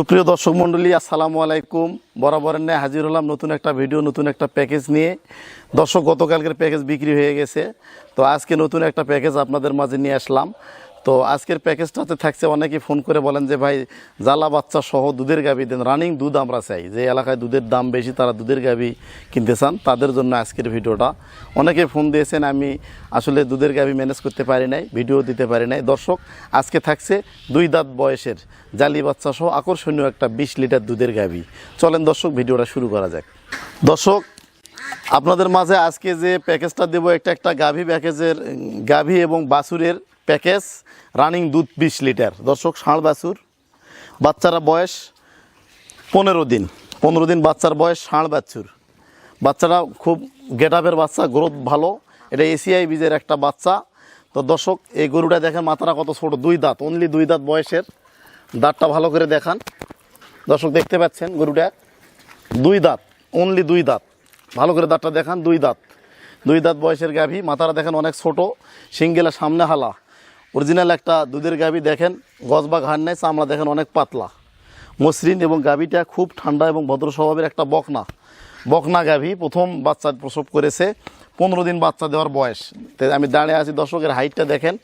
সুপ্রিয় দর্শক মণ্ডলী, আসসালামু আলাইকুম। বরাবরের নিয়ে হাজির হলাম নতুন একটা ভিডিও নতুন একটা প্যাকেজ নিয়ে। দর্শক, গতকালকের প্যাকেজ বিক্রি হয়ে গেছে। তো আজকে নতুন একটা প্যাকেজ আপনাদের মাঝে নিয়ে আসলাম। তো আজকের প্যাকেজটাতে থাকছে অনেকে ফোন করে বলেন যে, ভাই, জ্বালা বাচ্চা সহ দুধের গাবি দেন। রানিং দুধ আমরা চাই। যে এলাকায় দুধের দাম বেশি, তারা দুধের গাবি কিনতে চান, তাদের জন্য আজকের ভিডিওটা। অনেকে ফোন দিয়েছেন, আমি আসলে দুধের গাবি ম্যানেজ করতে পারি নাই ভিডিও দিতে পারি নাই। দর্শক, আজকে থাকছে দুই দাঁত বয়সের জালি বাচ্চা সহ আকর্ষণীয় একটা বিশ লিটার দুধের গাবি চলেন দর্শক, ভিডিওটা শুরু করা যাক। দর্শক, আপনাদের মাঝে আজকে যে প্যাকেজটা দেবো একটা একটা গাভী প্যাকেজের গাভী এবং বাছুরের প্যাকেজ রানিং দুধ বিশ লিটার দর্শক, ষাঁড় বাছুর, বাচ্চারা বয়স পনেরো দিন। পনেরো দিন বাচ্চার বয়স ষাঁড় বাছুর। বাচ্চারা খুব গেট আপের বাচ্চা গ্রোথ ভালো। এটা এসিআই বীজের একটা বাচ্চা। তো দর্শক, এই গরুটা দেখেন মাথাটা কত ছোট, দুই দাঁত অনলি দুই দাঁত বয়সের। দাঁতটা ভালো করে দেখান। দর্শক, দেখতে পাচ্ছেন গরুটা, দুই দাঁত অনলি দুই দাঁত। ভালো করে দাঁতটা দেখান, দুই দাঁত। দুই দাঁত বয়সের গাভী, মাথাটা দেখেন অনেক ছোট সিঙ্গেলা সামনে হালা। অরিজিনাল একটা দুধের গাভী দেখেন গজ বা ঘাড় নেই, চামড়া দেখেন অনেক পাতলা। মসৃণ এবং গাভীটা খুব ঠান্ডা এবং ভদ্র স্বভাবের একটা বকনা। বকনা গাভী, প্রথম বাচ্চা প্রসব করেছে, পনেরো দিন বাচ্চা দেওয়ার বয়স। আমি দাঁড়িয়ে আছি দর্শকের হাইটটা দেখেন।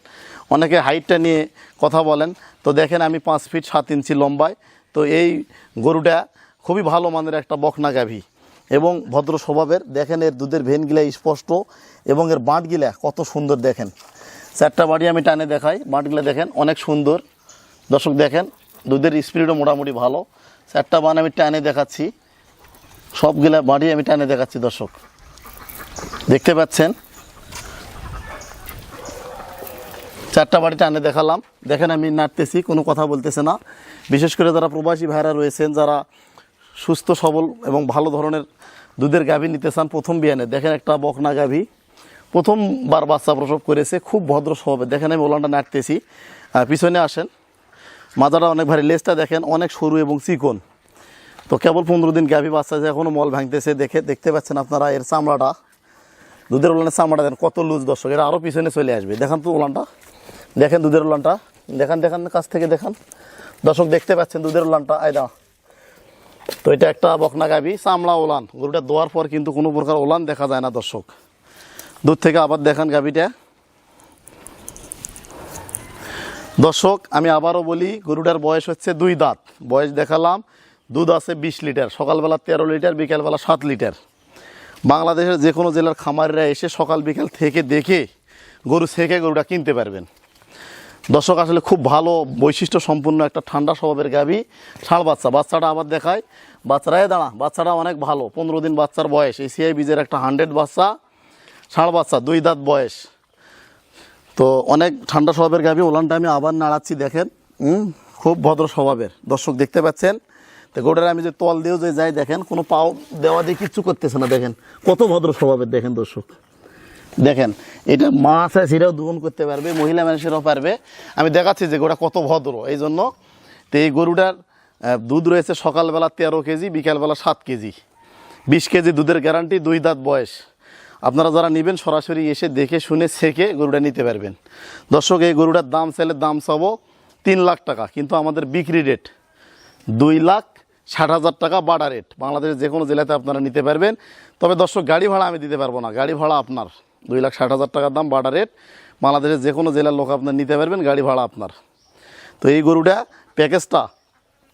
অনেকে হাইটটা নিয়ে কথা বলেন, তো দেখেন আমি পাঁচ ফিট সাত ইঞ্চি লম্বায়। তো এই গরুটা খুবই ভালো মানের একটা বকনা গাভী এবং ভদ্র স্বভাবের। দেখেন এর দুধের ভেনগুলা স্পষ্ট এবং এর বাঁটগুলা কত সুন্দর দেখেন। চারটা বাড়ি আমি টানে দেখাই বাঁটগুলা দেখেন, অনেক সুন্দর। দর্শক দেখেন, দুধের স্পিডও মোটামুটি ভালো। চারটা বান আমি টানে দেখাচ্ছি। সবগুলা বাড়ি আমি টানে দেখাচ্ছি, দর্শক। দেখতে পাচ্ছেন? চারটা বাড়ি টানে দেখালাম। দেখেন আমি নাড়তেছি, কোনো কথা বলতেছে না। বিশেষ করে যারা প্রবাসী ভাইরা রয়েছেন, যারা সুস্থ, সবল এবং ভালো ধরনের দুধের গাভী নিতে চান, প্রথম বিয়ানে। দেখেন একটা বকনা গাভী। প্রথমবার বাচ্চা প্রসব করেছে, খুব ভদ্র স্বভাবে। দেখেন আমি ওলানটা নাড়তেছি। পিছনে আসেন। মাজাটা অনেক ভারী, লেজটা দেখেন অনেক সরু এবং চিকন। তো কেবল পনেরো দিন গাভী বাচ্চা যে এখনও মল ভাঙতেছে, দেখে দেখতে পাচ্ছেন আপনারা এর চামড়াটা। দুধের ওলানের চামড়া দেখেন, কত লুজ দর্শক, এটা আরও পিছনে চলে আসবে। দেখান তো ওলানটা। দেখেন দুধের ওলানটা। দেখান দেখান, কাছ থেকে দেখান। দর্শক দেখতে পাচ্ছেন দুধের ওলানটা আয়দা তো এটা একটা বকনা গাভী, চামড়া ওলান। গরুটা দোয়ার পর কিন্তু কোনো প্রকার ওলান দেখা যায় না দর্শক। দূর থেকে আবার দেখান গাভীটা। দর্শক, আমি আবারও বলি, গরুটার বয়স হচ্ছে দুই দাঁত। বয়স দেখালাম, দুধ আছে বিশ লিটার, সকালবেলা তেরো লিটার, বিকালবেলা সাত লিটার। বাংলাদেশের যে কোনো জেলার খামারিরা এসে সকাল বিকাল থেকে দেখে, গরু ছেঁকে গরুটা কিনতে পারবেন। দর্শক, আসলে খুব ভালো, বৈশিষ্ট্য সম্পূর্ণ একটা ঠান্ডা স্বভাবের গাবি ষাঁড় বাচ্চা। বাচ্চাটা আবার দেখায় বাচ্চারাই দাঁড়া, বাচ্চাটা অনেক ভালো, পনেরো দিন বাচ্চার বয়স। এসিআই বীজের একটা হান্ড্রেড বাচ্চা। ষাঁড় বাচ্চা, দুই দাঁত বয়স। তো অনেক ঠান্ডা স্বভাবের গাভী ওলানটা আমি আবার নাড়াচ্ছি, দেখেন খুব ভদ্র স্বভাবের। দর্শক দেখতে পাচ্ছেন? তো গোটার আমি যে তল দিয়েও যে যাই, দেখেন, কোনো পাও দেওয়া দিয়ে কিচ্ছু করতেছে না, দেখেন। কত ভদ্র স্বভাবের, দেখেন দর্শক। দেখেন, এটা মাছ আছে, সেটাও দুগুণ করতে পারবে, মহিলা মানুষেরাও পারবে। আমি দেখাচ্ছি যে গোটা কত ভদ্র, এই জন্য তো এই গরুটার দুধ রয়েছে সকালবেলা তেরো কেজি, বিকালবেলা সাত কেজি। বিশ কেজি দুধের গ্যারান্টি দুই দাঁত বয়স। আপনারা যারা নেবেন সরাসরি এসে দেখে শুনে ছেঁকে গরুটা নিতে পারবেন। দর্শক, এই গরুটার দাম চাইলে দাম সব তিন লাখ টাকা, কিন্তু আমাদের বিক্রি রেট দুই লাখ ষাট হাজার টাকা বাড়া রেট বাংলাদেশের যে কোনো জেলাতে আপনারা নিতে পারবেন। তবে দর্শক, গাড়ি ভাড়া আমি দিতে পারব না। গাড়ি ভাড়া আপনার দুই লাখ ষাট হাজার টাকার দাম বাড়া রেট বাংলাদেশের যে কোনো জেলার লোক আপনার নিতে পারবেন, গাড়ি ভাড়া আপনার। তো এই গরুটা প্যাকেজটা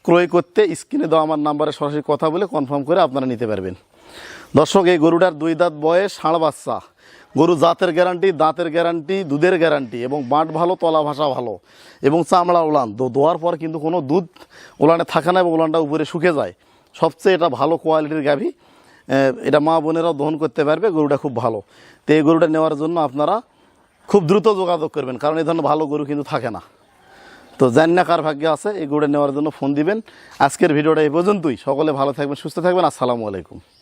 ক্রয় করতে স্ক্রিনে দেওয়া আমার নাম্বারে সরাসরি কথা বলে কনফার্ম করে আপনারা নিতে পারবেন। দর্শক, এই গরুটার দুই দাঁত বয়ে ষাঁড় বাচ্চা। গরু জাতের গ্যারান্টি, দাঁতের গ্যারান্টি, দুধের গ্যারান্টি এবং বাঁট ভালো, তলা ভাষা ভালো এবং চামড়া উলান দোয়ার পর কিন্তু কোনো দুধ উলানে থাকে না এবং উলানটা উপরে শুকে যায়। সবচেয়ে এটা ভালো কোয়ালিটির গাভী। এটা মা বোনেরাও দহন করতে পারবে, গরুটা খুব ভালো। তো এই গরুটা নেওয়ার জন্য আপনারা খুব দ্রুত যোগাযোগ করবেন, কারণ এই ধরনের ভালো গরু কিন্তু থাকে না। তো জানি না কার ভাগ্যে আছে, এই গরুটা নেওয়ার জন্য ফোন দিবেন। আজকের ভিডিওটা এই পর্যন্তই। সকলে ভালো থাকবেন, সুস্থ থাকবেন। আসসালামু আলাইকুম।